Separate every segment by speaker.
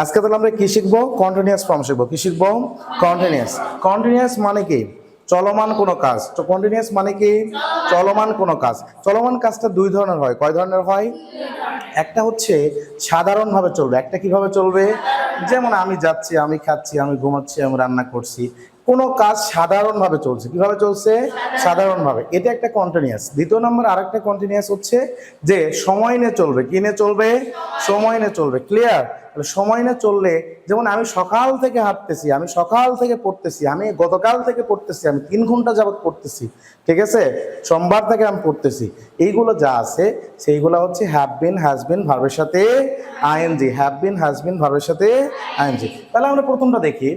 Speaker 1: আজকে তাহলে আমরা কি শিখব? কন্টিনিউয়াস ফর্ম শিখব। কি শিখব? কন্টিনিউয়াস কন্টিনিউয়াস মানে কি? চলমান কোনো কাজ। তো কন্টিনিউয়াস মানে কি? চলমান কোনো কাজ। চলমান কাজটা দুই ধরনের হয়। কয় ধরনের হয়? একটা হচ্ছে সাধারণভাবে চলবে। একটা কীভাবে চলবে? যেমন আমি যাচ্ছি, আমি খাচ্ছি, আমি ঘুমাচ্ছি, আমি রান্না করছি। কোনো কাজ সাধারণভাবে চলছে। কীভাবে চলছে? সাধারণভাবে। এটা একটা কন্টিনিউয়াস দ্বিতীয় নম্বর আরেকটা কন্টিনিউয়াস হচ্ছে যে সময় নিয়ে চলবে। কি নিয়ে চলবে? সময়। নিয়ে চলবে। ক্লিয়ার সময় নিয়ে চললে যেমন আমি সকাল থেকে হাঁটতেছি আমি সকাল থেকে পড়তেছি আমি গতকাল থেকে পড়তেছি আমি তিন ঘণ্টা যাবত পড়তেছি ঠিক আছে? সোমবার থেকে আমি পড়তেছি। এইগুলো যা আছে সেইগুলো হচ্ছে হ্যাভ বিন হ্যাজ বিন ভার্বের সাথে ING have been has been ভার্বের সাথে আইএনজি তাহলে আমরা প্রথমটা দেখি।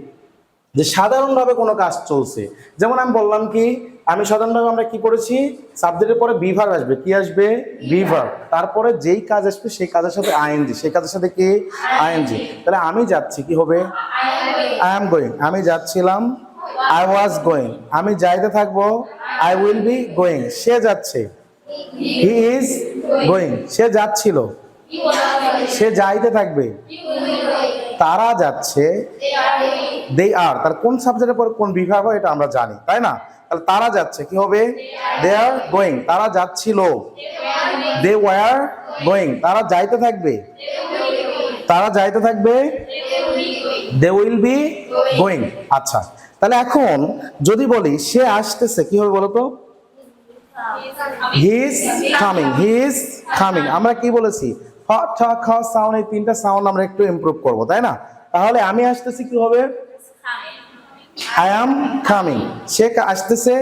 Speaker 1: যে সাধারণভাবে কোনো কাজ চলছে। যেমন আমি বললাম কি, আমি সাধারণভাবে আমরা কি করেছি সাবজেক্টের পরে বিভার আসবে। কি আসবে? বিভার তারপরে যেই কাজ আসবে, সেই কাজের সাথে আইএনজি সেই কাজের সাথে কি? আইএনজি তাহলে আমি যাচ্ছি, কি হবে? আই এম গোয়িং আমি যাচ্ছিলাম আই ওয়াজ গোয়িং আমি যাইতে থাকব আই উইল বি গোয়িং সে যাচ্ছে। হি ইজ গোয়িং সে যাচ্ছিল। সে যাইতে থাকবে। তারা যাচ্ছে। দে আর তার কোন সাবজেক্টের পর কোন বিভাগ হয়, এটা আমরা জানি। তাই না? তাহলে তারা যাচ্ছে, কি হবে? দে আর গোয়িং তারা যাচ্ছিল। দে ওয়ার গোয়িং তারা যাইতে থাকবে। তারা যাইতে থাকবে। দে উইল বি গোয়িং আচ্ছা তাহলে এখন যদি বলি, সে আসতেছে, কি হবে বলতো? He is coming he is coming আমরা কি বলেছি? হ ঠ খ সাউন্ড এই তিনটা সাউন্ড আমরা একটু ইমপ্রুভ করব, তাই না? তাহলে আমি আসতেছি, কি হবে? আই অ্যাম কামিং সে কা- আসতেছে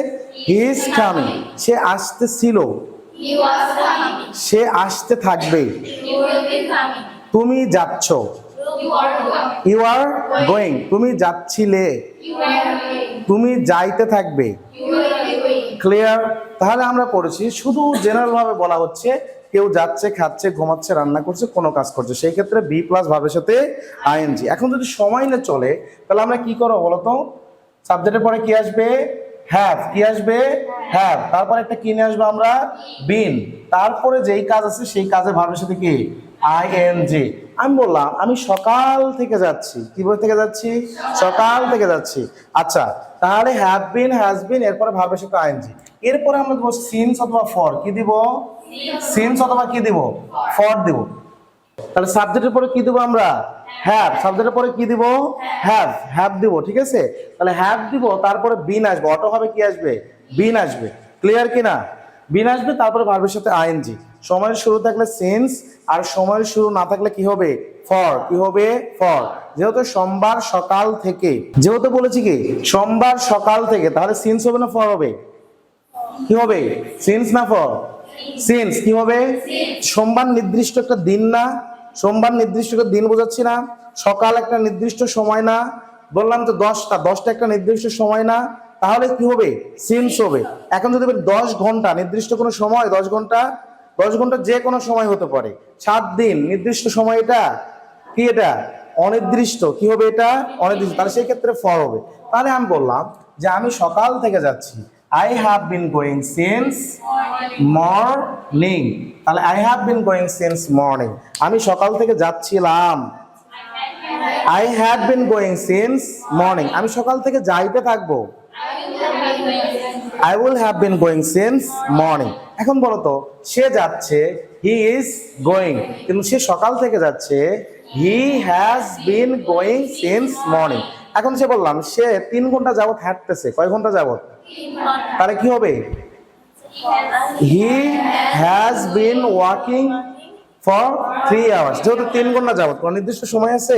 Speaker 1: হি ইজ কামিং সে আসতেছিল।
Speaker 2: He was coming.
Speaker 1: সে আসতে থাকবে।
Speaker 2: He will be coming.
Speaker 1: তুমি যাচ্ছ।
Speaker 2: You are going.
Speaker 1: You are going তুমি যাচ্ছিলে।
Speaker 2: You are going.
Speaker 1: তুমি যাইতে থাকবে।
Speaker 2: You will be going.
Speaker 1: Clear তাহলে আমরা পড়েছি শুধু জেনারেল ভাবে বলা হচ্ছে কেউ যাচ্ছে খাচ্ছে ঘুমাচ্ছে রান্না করছে কোনো কাজ করছে। সেই ক্ষেত্রে বি প্লাস ভাবের সাথে আইএনজি এখন যদি সময় না চলে তাহলে আমরা কি করব বলতো? সাবজেক্টের পরে কি আসবে? হ্যাভ কি আসবে? হ্যাভ তারপরে একটা কি নিয়ে আসব আমরা? বিন তারপরে যেই কাজ আছে সেই কাজের ভাবের সাথে কি? আই এন জি আমি বললাম, আমি সকাল থেকে যাচ্ছি। কি বই থেকে যাচ্ছি? সকাল থেকে যাচ্ছি। আচ্ছা তাহলে হ্যাভ বিন হ্যাজ বিন এরপরে ভাবের সাথে আই এন আইএনজি এরপরে আমরা দেবো সিনস অথবা ফর কি দিব? সিনস অথবা কি দিব? ফর দিব। তাহলে সাবজেক্টের পরে কি দেবো আমরা? হ্যাভ সাবজেক্টের পরে কি দিব? হ্যাভ হ্যাভ দিব ঠিক আছে? তাহলে হ্যাভ দিব তারপরে বিন আসবে। অটো হবে কি আসবে? বিন আসবে। ক্লিয়ার কিনা বিন আসবে তারপরে ভার্বের সাথে আইএনজি সময়ের শুরু থাকলে সেন্স আর সময়ের শুরু না থাকলে কি হবে? ফর কি হবে? ফর যেহেতু সোমবার সকাল থেকে। যেহেতু বলেছি কি? সোমবার সকাল থেকে। তাহলে সিন্স হবে না ফর হবে? কি হবে? সিন্স না ফর সিন্স কি হবে? সোমবার নির্দিষ্ট একটা দিন না। সোমবার নির্দিষ্ট দিন বোঝাচ্ছি না, সকাল একটা নির্দিষ্ট সময় না, বললাম তো দশটা দশটা একটা নির্দিষ্ট সময় না, তাহলে কি হবে? সিন্স হবে। এখন যদি দশ ঘণ্টা, নির্দিষ্ট কোনো সময়, দশ ঘণ্টা দশ ঘণ্টা যে কোনো সময় হতে পারে। সাত দিন, নির্দিষ্ট সময় এটা? কি এটা? অনির্দিষ্ট। কি হবে এটা? অনির্দিষ্ট। তাহলে সেই ক্ষেত্রে ফর হবে। তাহলে আমি বললাম যে আমি সকাল থেকে যাচ্ছি। I have been going since morning তাহলে I have been going since morning আমি সকাল থেকে যাচ্ছিলাম। I have been going since morning আমি সকাল থেকে যাইতে থাকব। I will have been going since morning এখন বলো তো, সে যাচ্ছে হি ইজ গোয়িং কিন্তু সে সকাল থেকে যাচ্ছে he has been going since morning এখন সে বললাম, সে তিন ঘণ্টা যাবত হাঁটতেছে, কয় ঘণ্টা যাবত তাহলে কি হবে? He has been walking for three hours যেহেতু তিন ঘণ্টা যাবত কোনো নির্দিষ্ট সময় আছে?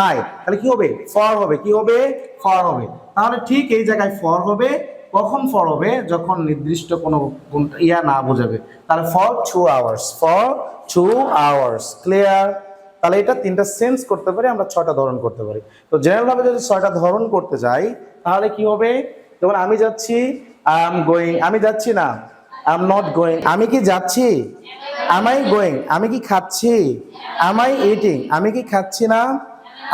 Speaker 1: নাই। তাহলে কি হবে? ফর হবে। কি হবে? ফর হবে। তাহলে ঠিক এই জায়গায় ফর হবে। কখন ফর হবে? যখন নির্দিষ্ট কোনো ইয়া না বোঝাবে। তাহলে for two hours for two hours clear তাহলে এটা তিনটা সেন্স করতে পারি আমরা ছয়টা ধরন করতে পারি। তো জেনারেল ভাবে যদি ছয়টা ধরন করতে যাই তাহলে কি হবে? যেমন আমি যাচ্ছি আই এম গোয়িং আমি যাচ্ছি না আই এম নট গোয়িং আমি কি যাচ্ছি? Am I গোয়িং আমি কি খাচ্ছি? Am I ইটিং আমি কি খাচ্ছি না?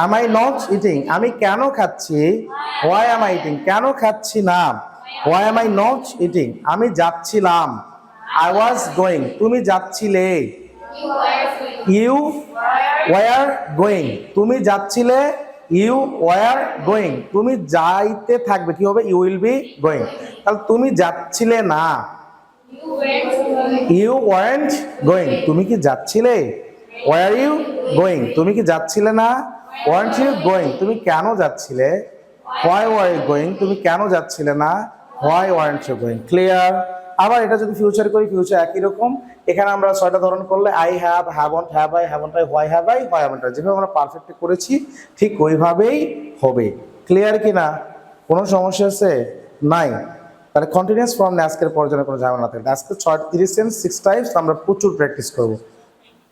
Speaker 1: Am I নট ইটিং আমি কেন খাচ্ছি? হোয়াই am I ইটিং কেন খাচ্ছি না? Why am I not eating আমি যাচ্ছিলাম। I was গোয়িং তুমি যাচ্ছিলে. ইউ ওয়ার গোয়িং তুমি যাচ্ছিলে ইউ ওয়ার গোয়িং তুমি যাইতে থাকবে, কি হবে? ইউ উইল বি গোয়িং তাহলে তুমি যাচ্ছিলে না. ইউ ওয়ারেন্ট গোয়িং তুমি কি যাচ্ছিলে? ওয়ার ইউ গোয়িং তুমি কি যাচ্ছিলে না? ওয়ারেন্ট ইউ গোয়িং তুমি কেন যাচ্ছিলে? হোয়াই ওয়ার ইউ গোয়িং তুমি কেন যাচ্ছিলে না? Why weren't you going clear আবার এটা যদি ফিউচার করি ফিউচার একই রকম। এখানে আমরা ছয়টা ধরন করলে I have haven't have I haven't I why have I why haven't যেভাবে আমরা পারফেক্ট করেছি, ঠিক ওইভাবেই হবে। ক্লিয়ার কি না কোনো সমস্যা আছে? নাই। তাহলে কন্টিনিউয়াস ফর্ম আজকের পর্যায়ে কোনো ঝামেলা থাকে আজকে ছয়, তিরিশ সেন্স সিক্স টাইপস আমরা প্রচুর প্র্যাকটিস করব।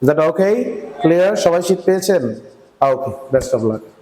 Speaker 1: দ্যাট ওকে ক্লিয়ার সবাই শীত পেয়েছেন? ওকে বেস্ট অফ লাক